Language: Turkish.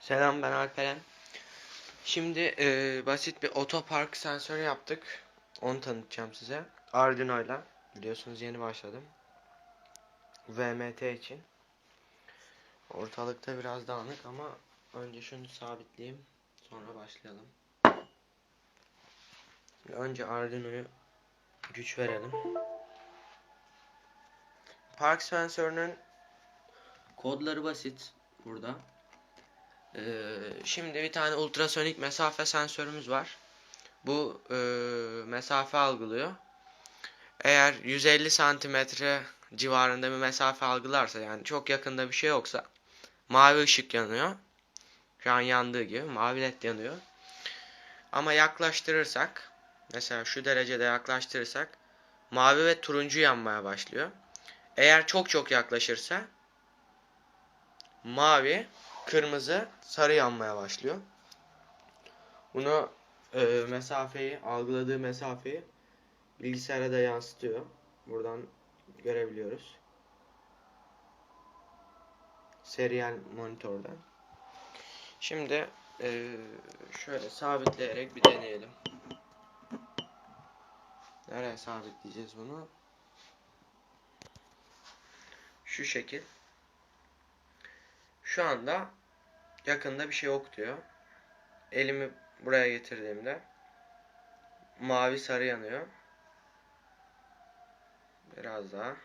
Selam ben Alperen. Şimdi e, basit bir otopark sensörü yaptık. Onu tanıtacağım size. Arduino ile. Biliyorsunuz yeni başladım. VMT için. Ortalıkta biraz dağınık ama önce şunu sabitleyeyim. Sonra başlayalım. Önce Arduino'yu güç verelim. Park sensörünün kodları basit burada. Ee, şimdi bir tane ultrasonik mesafe sensörümüz var. Bu e, mesafe algılıyor. Eğer 150 santimetre civarında bir mesafe algılarsa yani çok yakında bir şey yoksa mavi ışık yanıyor. Şu an yandığı gibi mavi led yanıyor. Ama yaklaştırırsak mesela şu derecede yaklaştırırsak mavi ve turuncu yanmaya başlıyor. Eğer çok çok yaklaşırsa mavi, kırmızı, sarı yanmaya başlıyor. Bunu e, mesafeyi, algıladığı mesafeyi bilgisayara da yansıtıyor. Buradan görebiliyoruz. Serial monitörden. Şimdi e, şöyle sabitleyerek bir deneyelim. Nereye sabitleyeceğiz bunu? Şu şekil. Şu anda yakında bir şey yok diyor. Elimi buraya getirdiğimde mavi sarı yanıyor. Biraz daha.